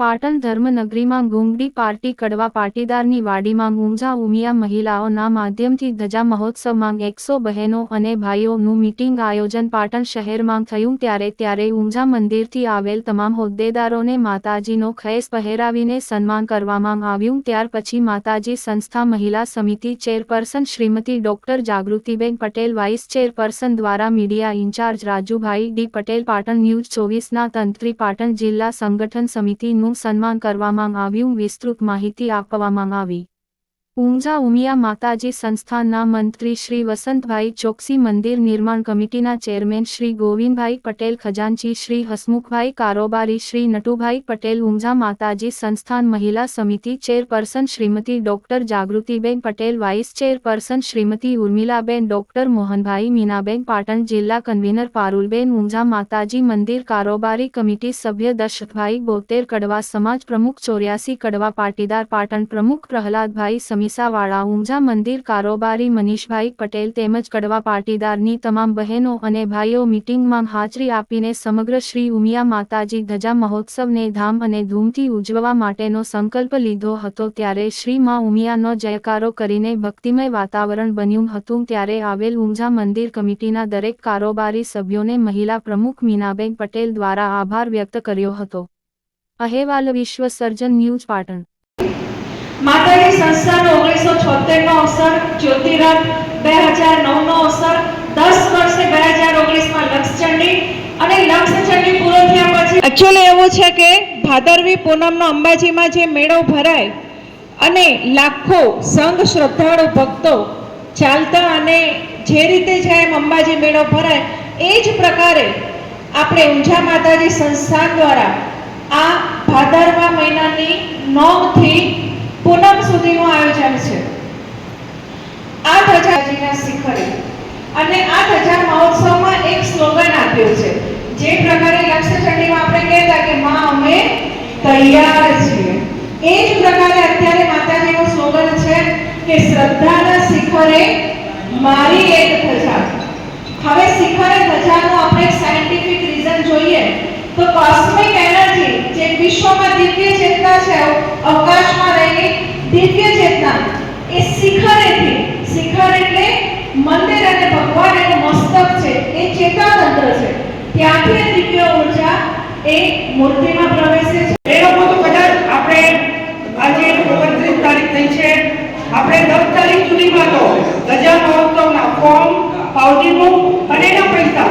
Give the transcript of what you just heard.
Patan ધર્મનગરીમાં ગુંગડી party કડવા પાટીદારની વાડીમાં ઊંઝા ઉમિયા મહિલાઓના માધ્યમથી ધજા મહોત્સવમાં એકસો બહેનો અને ભાઈઓનું મીટિંગ આયોજન પાટણ શહેરમાં થયું ત્યારે ત્યારે ઊંઝા મંદિરથી આવેલ તમામ હોદ્દેદારોને માતાજીનો ખેસ પહેરાવીને સન્માન કરવામાં આવ્યું. ત્યાર પછી માતાજી સંસ્થા મહિલા સમિતિ chairperson Shrimati doctor Jagrutiben Patel, vice chairperson દ્વારા media incharge Rajubhai D Patel, Patan news ચોવીસના તંત્રી, પાટણ જિલ્લા સંગઠન સમિતિનું સન્માન કરવામાં આવ્યું વિસ્તૃત માહિતી આપવામાં આવી. ઊંઝા ઉમિયા માતાજી સંસ્થાનના મંત્રી શ્રી વસંતભાઈ ચોકસી મંદિર નિર્માણ કમિટીના ચેરમેન શ્રી ગોવિંદભાઈ પટેલ, ખજાનચી શ્રી હસમુખભાઈ કારોબારી શ્રી નટુભાઈ પટેલ, ઊંઝા માતાજી સંસ્થાન મહિલા સમિતિ chairperson Shrimati doctor Jagrutiben Patel, vice chairperson Shrimati Urmilaben, doctor Mohanbhai Minaben Patan જિલ્લા કન્વીનર પારુલબેન, ઊંઝા માતાજી મંદિર કારોબારી કમિટી સભ્ય દશરથભાઈ બોતેર, કડવા સમાજ પ્રમુખ ચોર્યાસી, કડવા પાટીદાર પાટણ પ્રમુખ પ્રહલાદભાઈ સમીસાવાળા ઊંઝા મંદિર કારોબારી મનીષભાઈ પટેલ તેમજ કડવા પાટીદારની તમામ બહેનો અને ભાઈઓ મીટિંગમાં હાજરી આપીને સમગ્ર શ્રી ઉમિયા માતાજી ધજા મહોત્સવને ધામ અને ધૂમથી ઉજવવા માટેનો સંકલ્પ લીધો હતો ત્યારે શ્રી મા ઉમિયાનો જયકારો કરીને ભક્તિમય વાતાવરણ બન્યું હતું ત્યારે આવેલ ઊંઝા મંદિર કમિટીના દરેક કારોબારી સભ્યોને મહિલા પ્રમુખ મીનાબેન પટેલ દ્વારા આભાર વ્યક્ત કર્યો હતો. અહેવાલ વિશ્વ સર્જન ન્યૂઝ પાટણ માતાજી સંસ્થાનો ઓગણીસો છોતેરનો અવસર જ્યોતિરથ બે હજાર નવનો અવસર, દસ વર્ષે બે હજાર ઓગણીસમાં લક્ષચંડી અને લક્ષચંડી પૂરો થયા પછી એકચ્યુઅલી એવું છે કે ભાદરવી પૂનમનો અંબાજીમાં જે મેળો ભરાય અને લાખો સંઘ શ્રદ્ધાળુ ભક્તો ચાલતા અને જે રીતે જાય એમ અંબાજી મેળો ભરાય, એ જ પ્રકારે આપણે ઊંઝા માતાજી સંસ્થાન દ્વારા આ ભાદરવા મહિનાની નવથી પૂનમ સુધીનું આયોજન છે આ ધજાજીના શિખરે અને આ ધજા મહોત્સવમાં એક સ્લોગન આપ્યો છે. જે પ્રકારે લક્ષચંડીમાં આપણે કહેતા કે માં, અમે તૈયાર છીએ. એ જ પ્રકારે અત્યારે માતાજીનો સ્લોગન છે કે શ્રદ્ધાના શિખરે મારી એક ધજા. હવે શિખરે ધજાનો આપણે સાયન્ટિફિક રીઝન જોઈએ તો કોસ્મિક એનર્જી જે વિશ્વમાં દિવ્ય ચેતના છે અવકાશમાં રહેલી દિવ્ય ચેતના એ શિખરેથી શિખર એટલે મંદિર અને ભગવાન એનું મસ્તક છે, એ ચેતાતંત્ર છે. ત્યાંથી દિવ્ય ઊર્જા એ મૂર્તિમાં પ્રવેશે છે. એ લોકો તો કદાચ આપણે આજે ઓગણત્રીસ તારીખ થઈ છે. આપણે દસ તારીખ સુધીમાં તો ગજા મહોત્સવના ફોર્મ પાવતીનું અને એના પૈસા.